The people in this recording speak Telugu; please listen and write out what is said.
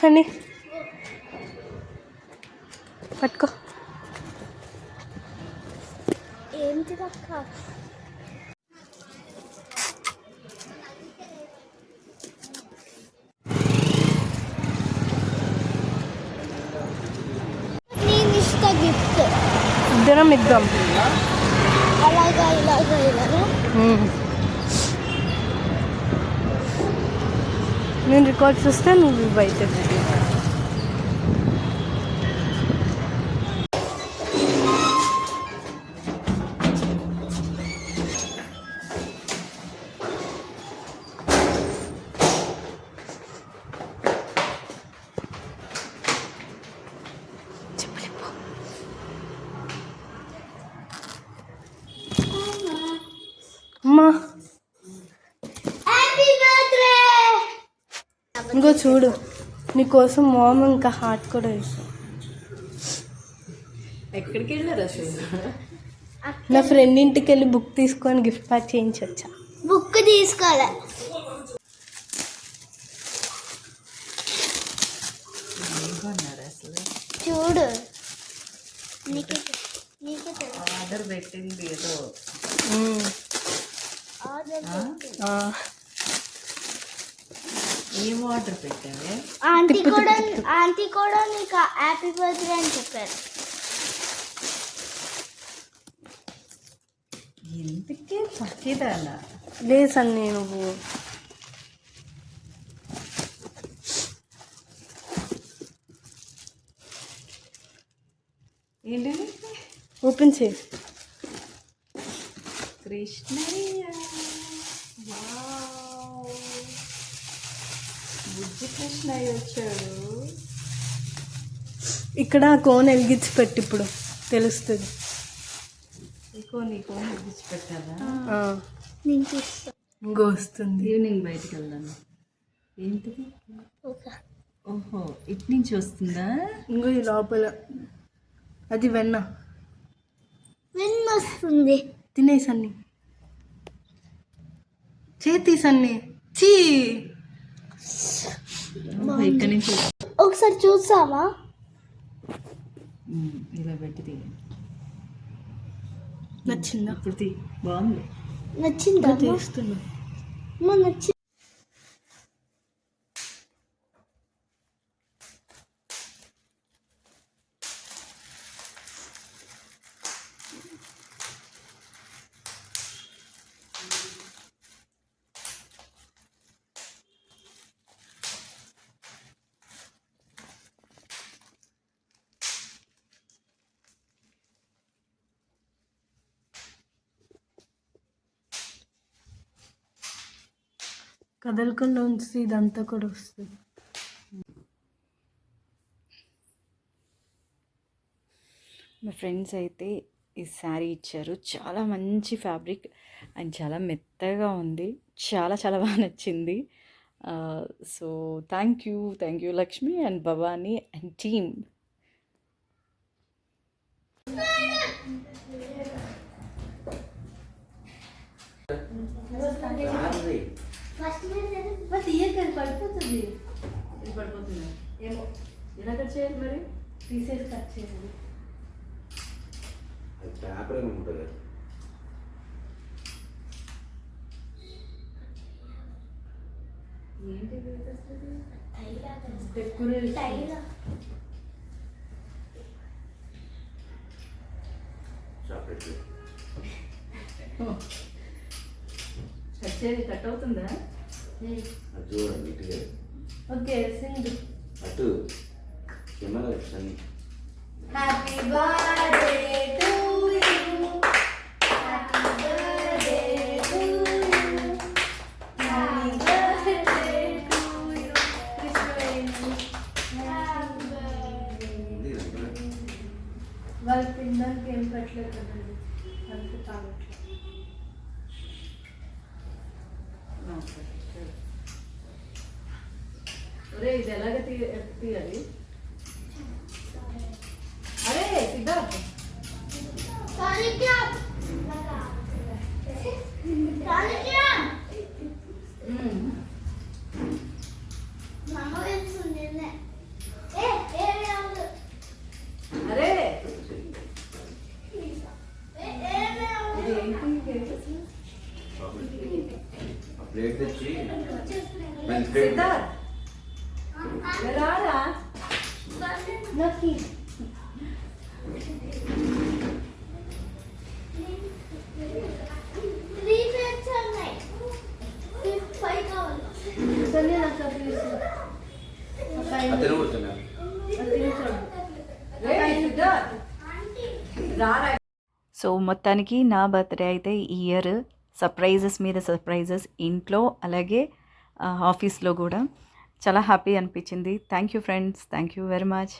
సన్ని పట్టుకో. ఏంటి అక్క ఇద్దరం ఇద్దాం. అలాగా ఇలాగా ఇలాగా? నేను రికార్డ్స్ వస్తే నువ్వు బయట ఇంకో చూడు. నీకోసం మామ్ ఇంకా హార్ట్ కూడా వేసాం. ఎక్కడికి వెళ్ళారు నా ఫ్రెండ్ ఇంటికి వెళ్ళి బుక్ తీసుకొని గిఫ్ట్ ప్యాక్ చేయించొచ్చా? బుక్ అసలు? చూడు. నీకే నీకే తెలుసు ఆర్డర్ పెట్టింది ఏదో. ఆర్డర్ ఆ, ఏం ఆర్డర్ పెట్టావే? ఆంటీ కూడా ఆంటీ కూడా నీకు హ్యాపీ బర్త్డే అని చెప్పారు. ఇంతకే పక్కిదానా లేదు సన్ని నువ్వు. ఏంటిది? ఓపెన్ చేయి. కృష్ణయ్య. కృష్ణయ్య వచ్చాడు. ఇక్కడ కోన్ వెలిగించి పెట్టి ఇప్పుడు తెలుస్తుంది. పెట్టాలా ఇంకో వస్తుంది. ఈవినింగ్ బయటికి వెళ్దాను ఏంటిది? ఓహో ఇటు నుంచి వస్తుందా? ఇంకో ఈ లోపల. అది వెన్న. వెన్న వస్తుంది. తినే సన్ని. చేతి సన్ని. చీ. ఇక్కడి నుంచి వస్తు- ఒకసారి ఉమ్, ఇలా పెట్టి తీ నచ్చిందా? ఇప్పుడు తీ బాగుంది. నచ్చిందా తీస్తున్నా. అమ్మ కదలకుండా ఉంచి ఇదంతా కూడా వస్తుంది. మా ఫ్రెండ్స్ అయితే ఈ శారీ ఇచ్చారు. చాలా మంచి ఫ్యాబ్రిక్ అండ్ చాలా మెత్తగా ఉంది. చాలా చాలా బాగా నచ్చింది. So thank you thank you Lakshmi and Bhavani and team. పడిపోతుంది. ఇది పడిపోతుంది. ఏమో. ఎలా కట్ చేయాలి మరి? తీసేసి కట్ చేయాలి. పేపర్ ఏమి ఉంటుంది ఏంటి డెకరేషన్. చాక్లెట్ చేయాలి కట్ అవుతుందా? చూడండి ఇటుగా ఓకే సింగ్ అటు. Camera happy birthday to you happy birthday to you happy birthday to you ఉంది దాంట్లో. వాళ్ళు తినడానికి ఏం పెట్టలేదు కదండి. అందుకే తాగట్లేదు. రే ఇది ఎలాగ తీయాలి? అరే సిద్ధార్థ్ అరే. ప్లేట్ రారా? సో మొత్తానికి నా బర్త్డే అయితే ఈ ఇయర్. సర్ప్రైజెస్ మీద సర్ప్రైజెస్ ఇంట్లో అలాగే ఆఫీస్లో కూడా. చాలా హ్యాపీ అనిపించింది. Thank you friends thank you very much